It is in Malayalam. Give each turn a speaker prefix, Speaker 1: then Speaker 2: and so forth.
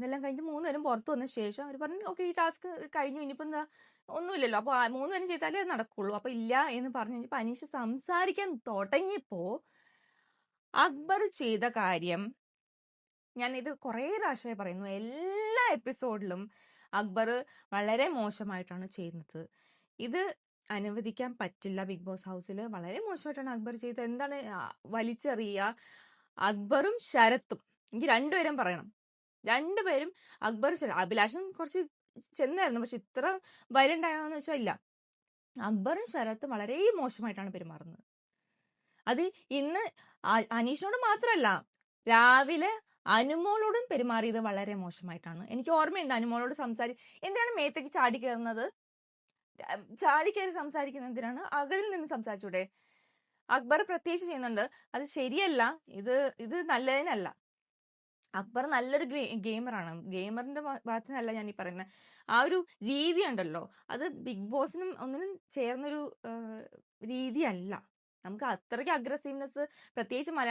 Speaker 1: ഇതെല്ലാം കഴിഞ്ഞ് മൂന്നുപേരും പുറത്ത് വന്ന ശേഷം അവർ പറഞ്ഞു ഓക്കെ ഈ ടാസ്ക് കഴിഞ്ഞു. ഇനിയിപ്പോൾ എന്താ? ഒന്നുമില്ലല്ലോ. അപ്പോൾ മൂന്നുപേരും ചെയ്താലേ നടക്കുള്ളൂ. അപ്പോൾ ഇല്ല എന്ന് പറഞ്ഞു കഴിഞ്ഞപ്പോൾ അനീഷ് സംസാരിക്കാൻ തുടങ്ങിയപ്പോൾ അക്ബർ ചെയ്ത കാര്യം ഞാൻ ഇത് കുറേ പ്രാവശ്യമായി പറയുന്നു. എല്ലാ എപ്പിസോഡിലും അക്ബർ വളരെ മോശമായിട്ടാണ് ചെയ്യുന്നത്. ഇത് അനുവദിക്കാൻ പറ്റില്ല. ബിഗ് ബോസ് ഹൗസിൽ വളരെ മോശമായിട്ടാണ് അക്ബർ ചെയ്തത്. എന്താണ് വലിച്ചെറിയുക? അക്ബറും ശരത്തും. എനിക്ക് രണ്ടുപേരും പറയണം. രണ്ടുപേരും അക്ബർ അഭിലാഷൻ കുറച്ച് ചെന്നായിരുന്നു. പക്ഷെ ഇത്ര വയലന്റ് ആയോന്ന് വെച്ചാൽ ഇല്ല. അക്ബറും ശരത്തും വളരെ മോശമായിട്ടാണ് പെരുമാറുന്നത്. അത് ഇന്ന് അനീഷിനോട് മാത്രമല്ല രാവിലെ അനുമോളോടും പെരുമാറിയത് വളരെ മോശമായിട്ടാണ്. എനിക്ക് ഓർമ്മയുണ്ട് അനുമോളോട് സംസാരി എന്തിനാണ് മേത്തേക്ക് ചാടി കയറുന്നത് ചാടി കയറി സംസാരിക്കുന്നത് എന്തിനാണ്? അകലിൽ നിന്ന് സംസാരിച്ചൂടെ? അക്ബർ പ്രത്യേകിച്ച് ചെയ്യുന്നുണ്ട് അത് ശരിയല്ല ഇത് ഇത് നല്ലതിനല്ല. അക്ബർ നല്ലൊരു ഗെയിമറാണ്. ഗെയിമറിന്റെ ഭാഗത്ത് നിന്നല്ല ഞാൻ ഈ പറയുന്നത് ആ ഒരു രീതി ഉണ്ടല്ലോ. അത് ബിഗ് ബോസിനും ഒന്നിനും ചേർന്നൊരു രീതിയല്ല. നമുക്ക് അത്രയ്ക്ക് അഗ്രസീവ്നെസ് പ്രത്യേകിച്ച് മലയാളം